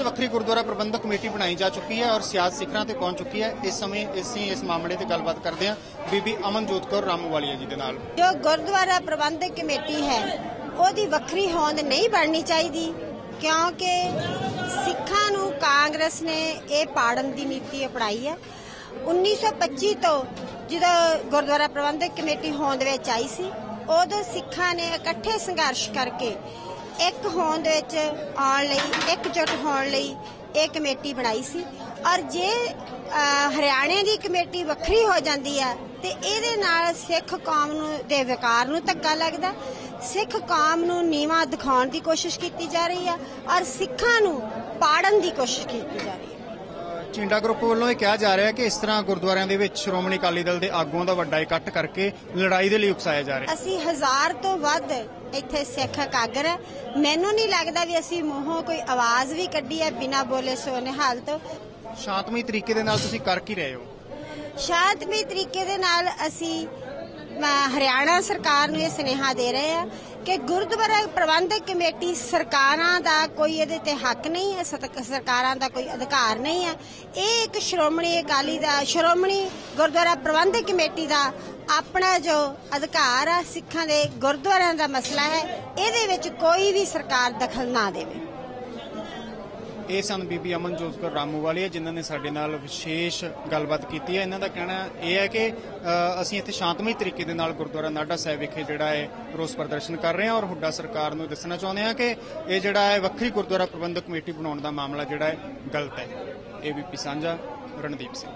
ਚ ਵੱਖਰੀ ਗੁਰਦੁਆਰਾ ਪ੍ਰਬੰਧਕ ਕਮੇਟੀ ਬਣਾਈ ਜਾ ਚੁੱਕੀ ਹੈ ਔਰ ਸਿਆਸਤ ਸਿਖਰਾਂ ਤੇ ਪਹੁੰਚ ਚੁੱਕੀ ਹੈ। ਇਸ ਸਮੇਂ ਅਸੀਂ ਇਸ ਮਾਮਲੇ ਤੇ ਗੱਲਬਾਤ ਕਰਦੇ ਹਾਂ। ਬੀਬੀ ਅਮਨਜੋਤ ਕੌਰ ਰਾਮੂਵਾਲੀਆ ਜੀ ਦੇ ਨਾਲ। ਜੋ ਗੁਰਦੁਆਰਾ ਪ੍ਰਬੰਧਕ ਕਮੇਟੀ ਹੈ, ਉਹਦੀ ਵੱਖਰੀ ਹੋਂਦ ਨਹੀਂ ਬਣਨੀ ਚਾਹੀਦੀ ਕਿਉਂਕਿ ਸਿੱਖਾਂ ਨੂੰ ਕਾਂਗਰਸ ਨੇ ਇਹ ਪਾੜਨ ਦੀ ਨੀਤੀ ਅਪਣਾਈ ਹੈ। 1925 ਤੋਂ ਜਦੋਂ ਗੁਰਦੁਆਰਾ ਪ੍ਰਬੰਧਕ ਕਮੇਟੀ ਹੋਂਦ ਵਿੱਚ ਆਈ ਸੀ, ਉਦੋਂ ਸਿੱਖਾਂ ਨੇ ਇਕੱਠੇ ਸੰਘਰਸ਼ ਕਰਕੇ ਇੱਕ ਹੋਂਦ ਵਿੱਚ ਆਉਣ ਲਈ ਇਕਜੁੱਟ ਹੋਣ ਲਈ ਇਹ ਕਮੇਟੀ ਬਣਾਈ ਸੀ। ਔਰ ਜੇ ਹਰਿਆਣੇ ਦੀ ਕਮੇਟੀ ਵੱਖਰੀ ਹੋ ਜਾਂਦੀ ਹੈ, ਤੇ ਇਹਦੇ ਨਾਲ ਸਿੱਖ ਕੌਮ ਨੂੰ, ਦੇ ਵਿਕਾਰ ਨੂੰ ਧੱਕਾ ਲੱਗਦਾ ਸਿੱਖ ਕੌਮ ਨੂੰ ਨੀਵਾ ਦਿਖਾਉਣ ਦੀ ਕੋਸ਼ਿਸ਼ ਕੀਤੀ ਜਾ ਰਹੀ ਹੈ ਔਰ ਸਿੱਖਾਂ ਨੂੰ ਪਾੜਨ ਦੀ ਕੋਸ਼ਿਸ਼ ਕੀਤੀ ਜਾ ਰਹੀ ਹੈ। ਚਿੰਡਾ ਗਰੁੱਪ ਵੱਲੋਂ ਇਹ ਕਿਹਾ ਜਾ ਰਿਹਾ ਹੈ ਕਿ ਇਸ ਤਰ੍ਹਾਂ ਗੁਰਦੁਆਰਿਆਂ ਦੇ ਵਿੱਚ ਸ਼੍ਰੋਮਣੀ ਅਕਾਲੀ ਦਲ ਦੇ ਆਗੂਆਂ ਦਾ ਵੱਡਾ ਇਕੱਠ ਕਰਕੇ ਲੜਾਈ ਦੇ ਲਈ ਉਕਸਾਇਆ ਜਾ ਰਿਹਾ। ਅਸੀਂ ਹਜ਼ਾਰ ਤੋਂ ਵੱਧ ਇੱਥੇ ਸਿੱਖ ਇਕਾਗਰ ਹੈ। ਮੈਨੂੰ ਨਹੀਂ ਲੱਗਦਾ ਵੀ ਅਸੀਂ ਮੂੰਹੋਂ ਕੋਈ ਆਵਾਜ਼ ਵੀ ਕੱਢੀ ਹੈ ਬਿਨਾਂ ਬੋਲੇ ਸੋ ਨਿਹਾਲ ਤੋਂ। ਸ਼ਾਂਤਮਈ ਤਰੀਕੇ ਦੇ ਨਾਲ ਤੁਸੀਂ ਕਰ ਕੀ ਰਹੇ ਹੋ? ਸ਼ਾਂਤਮਈ ਤਰੀਕੇ ਦੇ ਨਾਲ ਅਸੀਂ ਹਰਿਆਣਾ ਸਰਕਾਰ ਨੂੰ ਇਹ ਸੁਨੇਹਾ ਦੇ ਰਹੇ ਆ ਕਿ ਗੁਰਦੁਆਰਾ ਪ੍ਰਬੰਧਕ ਕਮੇਟੀ ਸਰਕਾਰਾਂ ਦਾ ਕੋਈ ਇਹਦੇ ਤੇ ਹੱਕ ਨਹੀਂ ਹੈ ਸਰਕਾਰਾਂ ਦਾ ਕੋਈ ਅਧਿਕਾਰ ਨਹੀਂ ਹੈ। ਇਹ ਇੱਕ ਸ਼੍ਰੋਮਣੀ ਅਕਾਲੀ ਦਾ ਸ਼੍ਰੋਮਣੀ ਗੁਰਦੁਆਰਾ ਪ੍ਰਬੰਧਕ ਕਮੇਟੀ ਦਾ ਆਪਣਾ ਜੋ ਅਧਿਕਾਰ ਆ, ਸਿੱਖਾਂ ਦੇ ਗੁਰਦੁਆਰਿਆਂ ਦਾ ਮਸਲਾ ਹੈ, ਇਹਦੇ ਵਿੱਚ ਕੋਈ ਵੀ ਸਰਕਾਰ ਦਖਲ ਨਾ ਦੇਵੇ। ਇਹ ਸਨ ਬੀਬੀ ਅਮਨ ਅਮਨਜੋਤ ਕੌਰ ਹੈ ਜਿਨ੍ਹਾਂ ਨੇ ਸਾਡੇ ਨਾਲ ਵਿਸ਼ੇਸ਼ ਗੱਲਬਾਤ ਕੀਤੀ ਹੈ। ਇਹਨਾਂ ਦਾ ਕਹਿਣਾ ਇਹ ਹੈ ਕਿ ਅਸੀਂ ਇੱਥੇ ਸ਼ਾਂਤਮਈ ਤਰੀਕੇ ਦੇ ਨਾਲ ਗੁਰਦੁਆਰਾ ਨਾਡਾ ਸਾਹਿਬ ਵਿਖੇ ਜਿਹੜਾ ਹੈ ਰੋਸ ਪ੍ਰਦਰਸ਼ਨ ਕਰ ਰਹੇ ਹਾਂ ਔਰ ਹੁੱਡਾ ਸਰਕਾਰ ਨੂੰ ਦੱਸਣਾ ਚਾਹੁੰਦੇ ਹਾਂ ਕਿ ਇਹ ਜਿਹੜਾ ਹੈ ਵੱਖਰੀ ਗੁਰਦੁਆਰਾ ਪ੍ਰਬੰਧਕ ਕਮੇਟੀ ਬਣਾਉਣ ਦਾ ਮਾਮਲਾ ਜਿਹੜਾ ਹੈ ਗਲਤ ਹੈ। ਏਬੀਪੀ ਸਾਂਝਾ, ਰਣਦੀਪ ਸਿੰਘ।